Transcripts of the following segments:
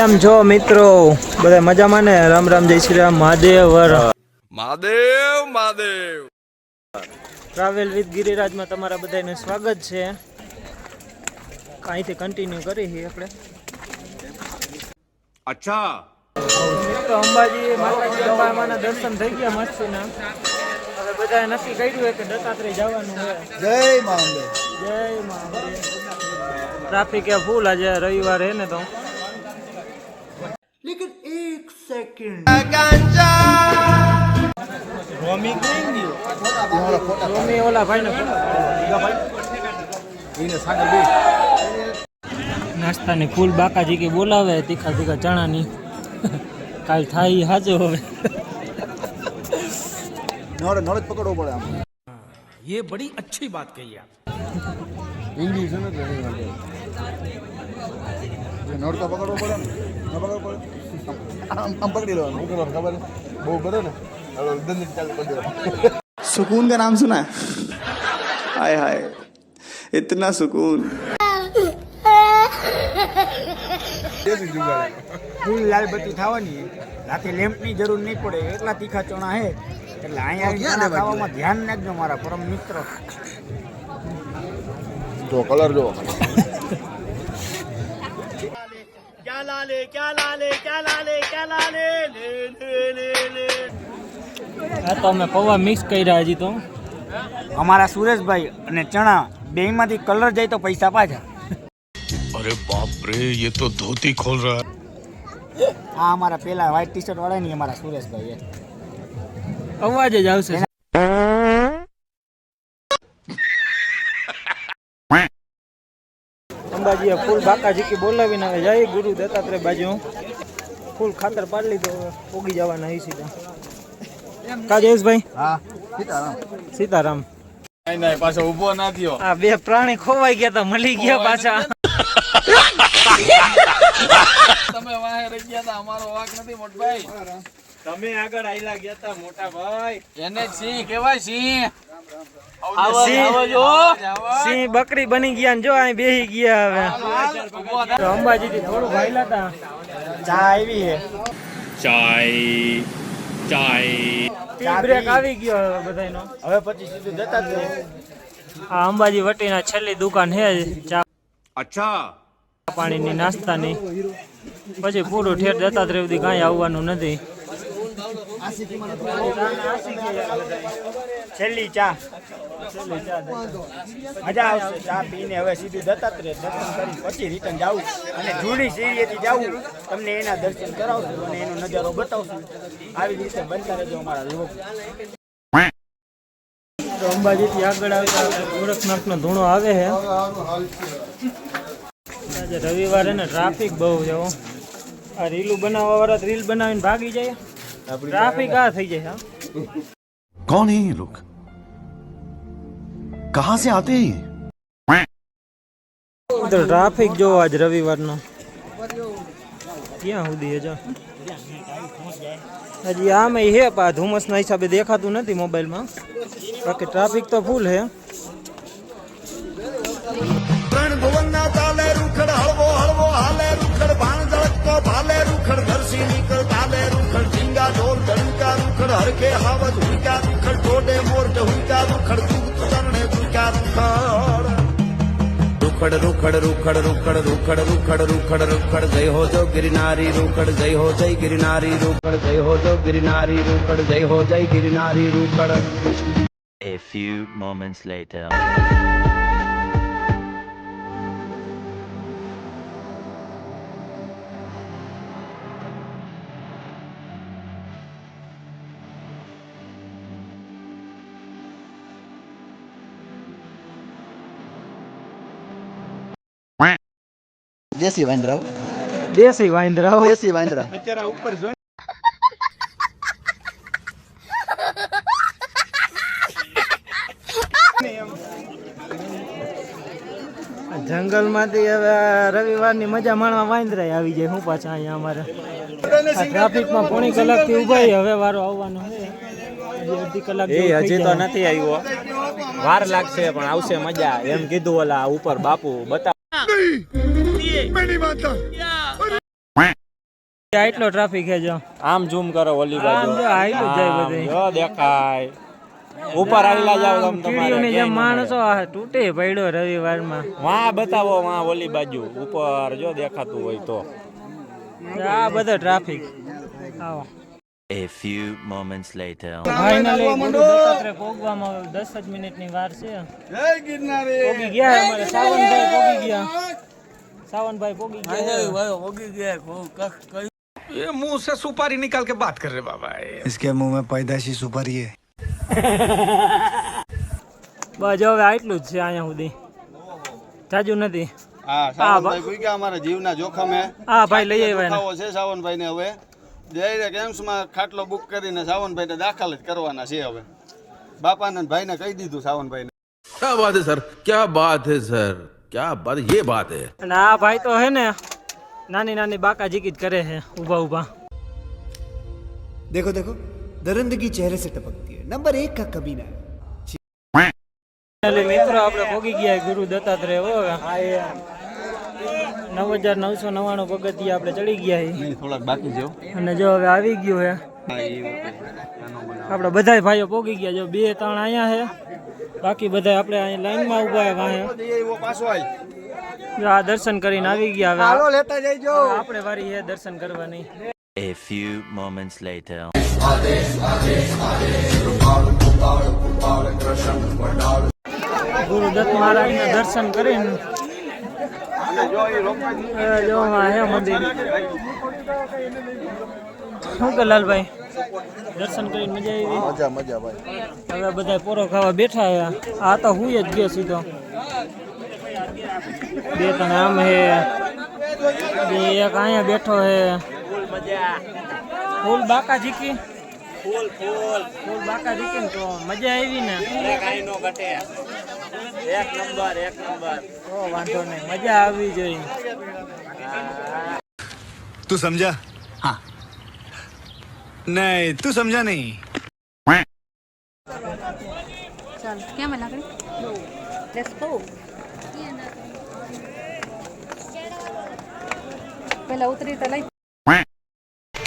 કેમ જો મિત્રો બધા મજામાં ને? રામ રામ જય શ્રી રામ મહાદેવ વર મહાદેવ મહાદેવ. ટ્રાવેલ વિથ ગિરિરાજમાં તમારા બધાને સ્વાગત છે. અહીંથી કન્ટિન્યુ કરી છીએ આપણે. અચ્છા. તો અંબાજી માતાજી અંબામાના દર્શન થઈ ગયા મસ્તીના. હવે બધાએ નક્કી કર્યું છે કે દત્તાત્રેય જવાનું છે જય મા અંબે જય મા અંબે. ટ્રાફિક એ ફૂલ આજે રવિવાર હે ને તો. સેકન્ડ રોમી કેમ ને નાસ્તાની ફૂલ બાકાજી કે બોલાવે તીખા તીખા ચણાની. કાલ થાય હાજો હવે. નોડે નોડે પકડવો પડે આમ. ये बड़ी अच्छी बात कही आप इंग्लिश है ना पकड़ो पड़े આમ આમ પકડી લેવાનું શું કરવાનું ખબર છે? બહુ બધો ને હવે દંડ ચાલુ કરી દેવાનું सुकून का नाम सुना है हाय हाय इतना सुकून ફૂલ લાલ બત્તી થવાની રાતે લેમ્પની જરૂર નહીં પડે એટલા તીખા ચણા હે એટલે અહીંયા આવીને ચણા ખાવામાં ધ્યાન રાખજો મારા પરમ મિત્ર જો કલર જો અમારા સુરેશભાઈ અને ચણા બે માંથી કલર જાય તો પૈસા પાછા. અરે બાપરે એ તો ધોતી ખોલ રહા આ અમારા પેલા વ્હાઈટ ટી શર્ટ વાળા ની અમારા સુરેશભાઈ અવાજ જ આવશે. અંબાજીએ ફૂલ બાકાજી કી બોલાવીને હવે જાય ગુરુ દત્તાત્રેય બાજુ. ફૂલ ખાતર પાડી લીધો. ઉગી જવાના હઈ સીધા. કા જયેશભાઈ? હા સીતારામ. સીતારામ. પાછો ઊભો ના થયો. આ બે પ્રાણી ખોવાઈ ગયા તા મળી ગયા પાછા. તમે વાહે રહી ગયા તા અમારો વાક નથી મોટભાઈ. તમે આગળ આયલા ગયા તા મોટા ભાઈ. એને સિંહ કેવાય સિંહ. સિંહ. બકરી બની ગયા ને જો અહીં બેહી ગયા હવે. અંબાજી થી થોડું ભાઈલા હતા. ચા આવી હે. બ્રેક આવી ગયો હવે પછી સીધું જતા જ આ અંબાજી વટીના છેલ્લી દુકાન હે ચા અચ્છા. પાણીની નાસ્તાની. પછી પૂરું ઠેર જતા જ સુધી કાંઈ આવવાનું નથી. છેલ્લી ચા. મજા આવશે. ચા હવે સીધું પછી રિટર્ન જાવું અને જૂની સીડીએથી જાવું તમને એના દર્શન કરાવશું અને એનો નજારો બતાવશું. આવી રીતે બનતા રહેજો અમારા લોક. અંબાજીથી આગળ આવતા ગોરખનાથનો ધૂણો આવે છે. રવિવારે ને ટ્રાફિક બહુ હો. આ રીલું બનાવવા વાળા રીલ બનાવીને ભાગી જાય. ટ્રાફિક આ થઈ જાય હા कौन है ये लोग कहां से आते हैं ये તો ટ્રાફિક જો આજ રવિવારનો ક્યાં સુધી હે જો હજી આમ હે પા ધુમ્મસના હિસાબે દેખાતું નથી મોબાઈલમાં બાકી ટ્રાફિક તો ફૂલ હે રૂખડ રૂખડ રૂખડ રૂખડ રૂખડ રૂખડ રૂખડ રૂખડ જય હો જો ગિરનારી રૂખડ જય હો જય ગિરનારી રૂખડ જય હો જો ગિરનારી રૂખડ જય હો જય ગિરનારી Rukhad A few moments later. દેશી વાંદરાઓ. દેશી વાંદરા. હો. દેશી વાંદરા જંગલમાંથી હવે રવિવારની મજા માણવા વાંદરાય આવી જાય હું પાછા અહીંયા અમારે. ટ્રાફિક ટ્રાફિકમાં પોણી કલાકથી ઊભા હવે વારો આવવાનો અડધી કલાક એ હજી તો નથી આવ્યો. વાર લાગશે પણ આવશે મજા. એમ કીધું ઓલા ઉપર બાપુ બતાવ આટલો ટ્રાફિક છે જો? આમ ઝૂમ કરો ઓલી આમ જો હાઈલું જાય બધે. જો દેખાય. ઉપર આવેલા જાવ તમ તમારે કીડીઓની જેમ માણસો આ તૂટે પડ્યો રવિવારમાં. માં વાં બતાવો વાં ઓલી બાજુ. ઉપર જો દેખાતું હોય તો. આ બધો ટ્રાફિક આવો. A few moments later. Finally Guru Dattatreya પોગવામાં હવે દસ જ મિનિટની વાર છે. જય ગિરનારી. પોગી ગયા અમારે સાવનભાઈ પોગી ગયા. સાવનભાઈ પોગી ગયા ये मुंह से सुपारी निकाल के बात कर रहे बाबा इसके मुंह में पैदाशी सुपारी है બસ હવે આટલું જ છે અહીંયા સુધી જાજુ નથી હા સાવનભાઈ કોઈ ગયા અમારા જીવના જોખમે હા ભાઈ લઈ આવ્યા એને. દુખાવો છે સાવનભાઈ ને હવે ડાયરેક્ટ એમ્સમાં ખાટલો બુક કરીને સાવનભાઈને દાખલ જ કરવાના છે હવે બાપાને ને ભાઈને કહી દીધું સાવનભાઈને क्या बात है सर क्या बात है सर क्या बात ये बात है અને આ ભાઈ તો હે ને નાની નાની બાકા જીકી જ કરે છે ઊભા ઊભા देखो देखो दरिंदगी चेहरे से टपकती है नंबर एक का कमीना है એટલે મિત્રો આપણે પોગી ગયા ગુરુ દત્તાત્રેય હો હવે નવ હજાર નવસો નવ્વાણું પગથિયા આપણે ચડી ગયા છીએ. થોડાક બાકી છે અને જો હવે આવી ગયું હે આપણે બધાય ભાઈઓ પોગી ગયા જો બે ત્રણ અહીંયા છે બાકી બધા આપણે અહીં લાઈનમાં ઊભા વાંહે. આ દર્શન કરીને આવી ગયા હવે. હાલો લેતા જઈજો. આપણે વારી હે દર્શન કરવાની. A few moments later. Gurudutt મહારાજના દર્શન કરીને જો આ હે મંદિર. શું કે લાલભાઈ? દર્શન કરીને મજા આવી મજા મજા ભાઈ. હવે બધા પોરો ખાવા બેઠા હે આ તો હું જ ગયો સીધો. બે ત્રણ આમ હે. એક અહીંયા બેઠો હે. ફૂલ બાકા જીકી ફૂલ તો મજા આવી ને. વાંધો નહીં મજા આવી જોઈએ તું સમજા? હા. નહીં તું સમજા નહીં. ચાલ કેમ લાકડી પેલા ઉતરી તો લઈ.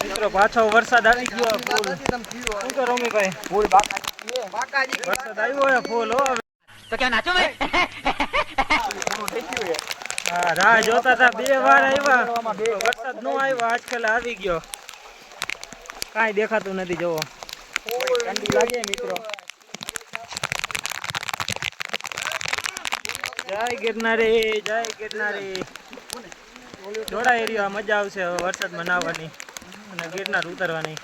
મિત્રો પાછો વરસાદ આવી ગયો ફૂલ. શું કરો રમીભાઈ ફૂલ બાકાજી. વરસાદ આવ્યો હે ફૂલ હો તો કે નાચો ભાઈ? હા રાહ જોતા હતા બે વાર આવ્યા. વરસાદ નો આવ્યો આજકાલ આવી ગયો. કાંઈ દેખાતું નથી જોવો ઠંડી લાગે મિત્રો. જય ગિરનારી જય ગિરનારી. જોડા એરિયા મજા આવશે હવે વરસાદમાં નાહવાની અને ગિરનાર ઉતરવાની.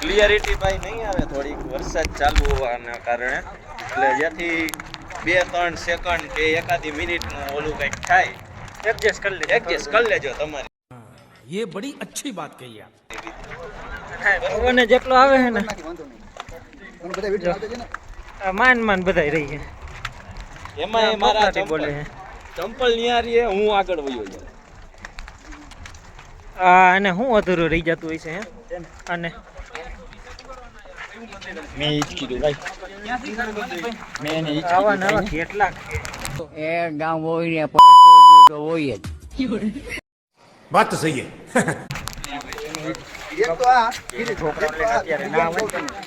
ક્લિયરિટી ભાઈ નહીં આવે થોડીક. વરસાદ ચાલુ હોવાના કારણે. એટલે જ્યાંથી બે ત્રણ સેકન્ડ કે એકાદી મિનિટનું ઓલું કંઈક થાય એડજસ્ટ કરી લેજો એડજસ્ટ કરી લેજો તમારે. ये बड़ी अच्छी बात कही आप પવન જેટલો આવે છે ને આ માન માન બધાય રહી છે એમાં એ મારા બફલાટી બોલે ચંપલ છે ચંપલ નિહારીએ હું આગળ વયો જાઉં આ અને શું અધૂરું રહી જતું હોય છે હે અને મેં ઈ જ કીધું ભાઈ મેં એને ઈ જ આવા નવા કેટલાક એ ગામ હોય ને તો હોય જ વાત તો સહી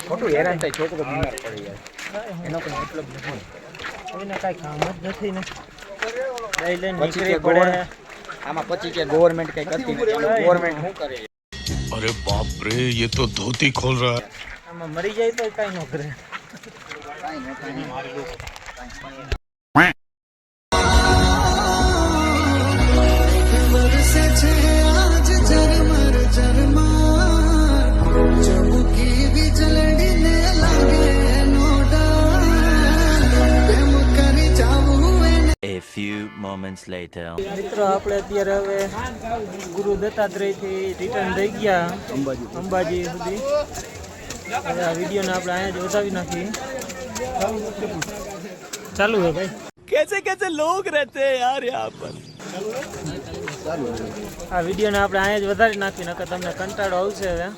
ખોટું આમાં પછી કે ગવર્મેન્ટ કઈ કરતી ગવર્મેન્ટ અરે બાપરે એ તો ધોતી ખોલ રહા આમાં મરી જાય તો કાઈ ન કરે. A few moments later. મિત્રો આપણે અત્યારે હવે ગુરુ દત્તાત્રેયથી રિટર્ન થઈ ગયા અંબાજી અંબાજી સુધી. હવે આ વિડીયોને આપણે અહીંયા જ વધાવી નાખીએ. ચાલુ હે ભાઈ. કેસે કેસે લોગ રહેતે યાર યહાં પર? આ વિડીયોને આપણે અહીંયા જ વધારી નાખી નકર તમને કંટાળો આવશે હવે.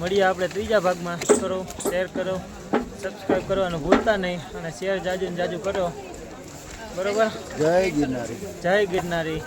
મળીએ આપણે ત્રીજા ભાગમાં. કરો શેર કરો સબસ્ક્રાઈબ કરવાનું ભૂલતા નહીં. અને શેર જાજુ ને જાજુ કરો. બરોબર? જય ગિરનારી. જય ગિરનારી.